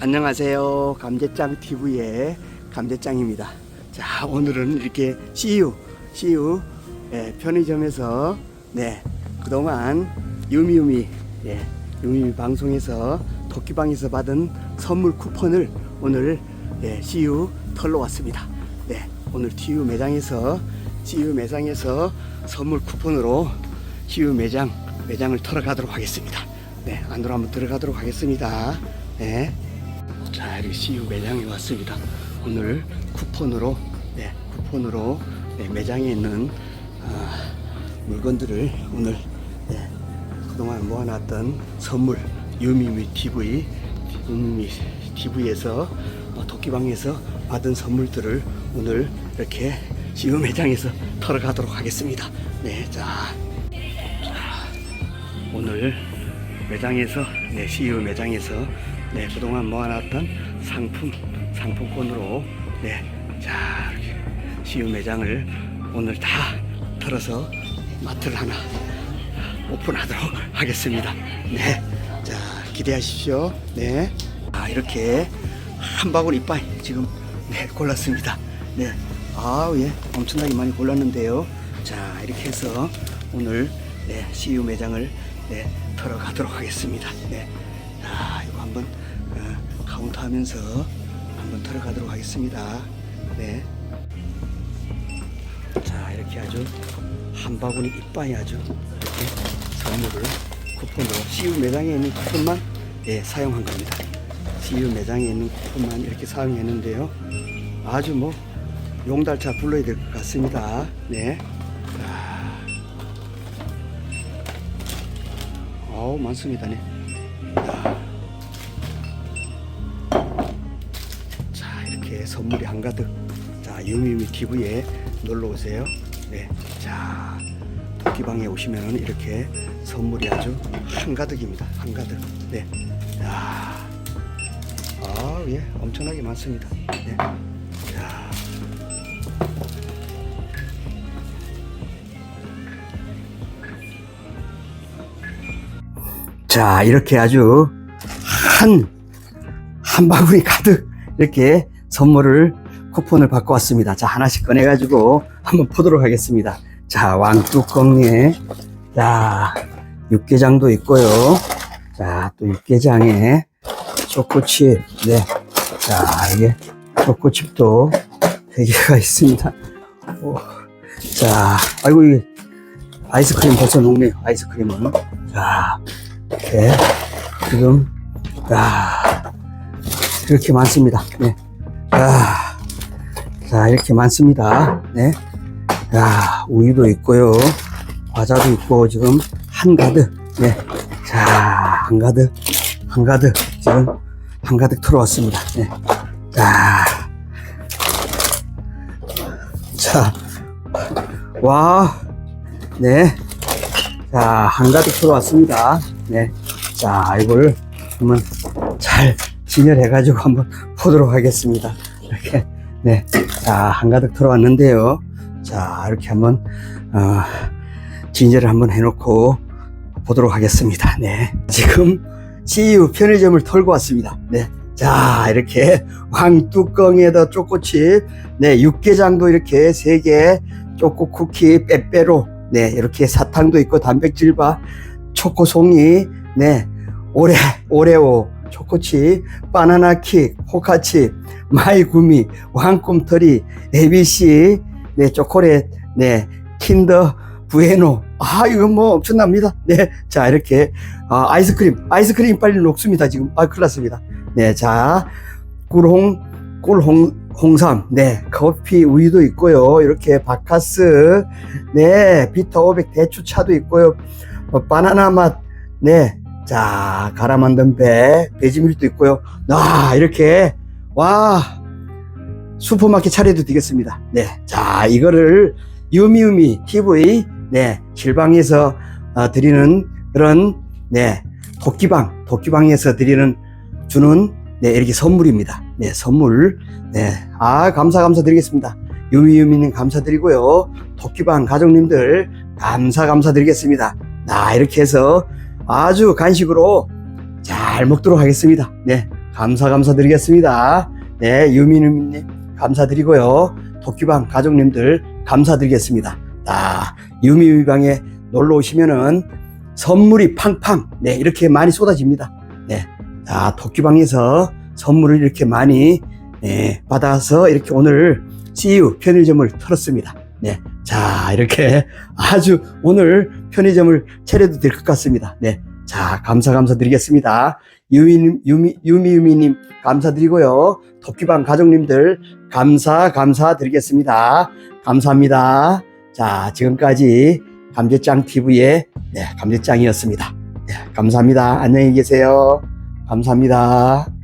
안녕하세요. 감제짱 TV의 감제짱입니다. 자, 오늘은 이렇게 CU, CU 예, 편의점에서 네 그동안 유미유미 예, 유미유미 방송에서 도끼방에서 받은 선물 쿠폰을 오늘 예, CU 털러 왔습니다. 네, 오늘 TU 매장에서 CU 매장에서 선물 쿠폰으로 CU 매장 매장을 털어 가도록 하겠습니다. 네, 안으로 한번 들어가도록 하겠습니다. 네. 자, 이렇게 CU 매장에 왔습니다. 오늘 쿠폰으로, 네, 쿠폰으로 네, 매장에 있는 아, 물건들을 오늘 네, 그동안 모아놨던 선물 유미미 TV, 유미미 TV에서 어, 도끼방에서 받은 선물들을 오늘 이렇게 CU 매장에서 털어가도록 하겠습니다. 네, 자, 오늘 매장에서 네, CU 매장에서 네, 그동안 모아놨던 상품 상품권으로 네, 자 이렇게 CU 매장을 오늘 다 털어서 마트를 하나 오픈하도록 하겠습니다. 네, 자 기대하십시오. 네, 아 이렇게 한 바구니 이빠이 지금 네 골랐습니다. 네, 아우 예, 엄청나게 많이 골랐는데요. 자 이렇게 해서 오늘 네 CU 매장을 네 털어가도록 하겠습니다. 네, 자 이거 한번 어, 카운트하면서 한번 털어가도록 하겠습니다. 네. 자 이렇게 아주 한 바구니 이빠이 아주 이렇게 선물을 쿠폰으로 CU 매장에 있는 쿠폰만 예, 사용한 겁니다. CU 매장에 있는 쿠폰만 이렇게 사용했는데요. 아주 뭐 용달차 불러야 될 것 같습니다. 네. 자, 어우 많습니다. 네. 야. 선물이 한가득. 자 유미유미 TV에 놀러 오세요. 네, 자 도끼방에 오시면은 이렇게 선물이 아주 한가득입니다. 한가득. 네, 야, 아 예 엄청나게 많습니다. 네, 자. 자 이렇게 아주 한 한 바구니 가득 이렇게 선물을 쿠폰을 받고 왔습니다. 자, 하나씩 꺼내가지고 한번 보도록 하겠습니다. 자, 왕뚜껑에, 자, 육개장도 있고요. 자, 또 육개장에 초코칩, 네. 자, 이게 초코칩도 3개가 있습니다. 오, 자, 아이고, 이 아이스크림 벌써 녹네요. 아이스크림은. 자, 네. 지금, 야, 이렇게 많습니다. 네. 야, 자, 이렇게 많습니다. 네. 야, 우유도 있고요. 과자도 있고, 지금 한가득. 네. 자, 한가득. 한가득. 지금 한가득 들어왔습니다. 네. 자. 자. 와. 네. 자, 한가득 들어왔습니다. 네. 자, 이걸 한번 잘 진열해 가지고 한번 보도록 하겠습니다. 이렇게, 네. 자, 한가득 들어왔는데요. 자, 이렇게 한번, 어, 진열을 한번 해놓고 보도록 하겠습니다. 네. 지금 CU 편의점을 털고 왔습니다. 네. 자, 이렇게 왕뚜껑에다 초코칩, 네, 육개장도 이렇게 세 개, 초코 쿠키, 빼빼로, 네, 이렇게 사탕도 있고 단백질바, 초코송이, 네, 오레, 오레오, 초코칩, 바나나킥, 포카칩, 마이구미, 왕꿈터리, ABC, 네, 초콜릿, 네, 킨더, 부에노. 아, 이거 뭐 엄청납니다. 네. 자, 이렇게, 아, 아이스크림. 아이스크림 빨리 녹습니다. 지금. 아, 큰일 났습니다. 네. 자, 꿀홍, 꿀홍, 홍삼. 네. 커피, 우유도 있고요. 이렇게 바카스. 네. 비타 500 대추차도 있고요. 어, 바나나 맛. 네. 자, 갈아 만든 배. 베지밀도 있고요. 아, 이렇게. 와. 슈퍼마켓 차려도 되겠습니다. 네. 자, 이거를 유미유미 TV 네 실방에서 어, 드리는 그런 네 도끼방 도끼방에서 드리는 주는 네 이렇게 선물입니다. 네 선물 네 아 감사 감사 드리겠습니다. 유미유미님 감사드리고요. 도끼방 가족님들 감사 감사드리겠습니다. 나 이렇게 해서 아주 간식으로 잘 먹도록 하겠습니다. 네 감사 감사드리겠습니다. 네, 유민우님 감사드리고요. 도끼방 가족님들 감사드리겠습니다. 자, 유미방에 놀러 오시면은 선물이 팡팡, 네, 이렇게 많이 쏟아집니다. 네, 자, 도끼방에서 선물을 이렇게 많이 네, 받아서 이렇게 오늘 CU 편의점을 털었습니다. 네, 자, 이렇게 아주 오늘 편의점을 차려도 될 것 같습니다. 네, 자, 감사 감사드리겠습니다. 유미, 유미, 유미유미님 감사드리고요. 도끼방 가족님들 감사 감사드리겠습니다. 감사합니다. 자, 지금까지 감재짱 TV의 네, 감재짱이었습니다. 네, 감사합니다. 안녕히 계세요. 감사합니다.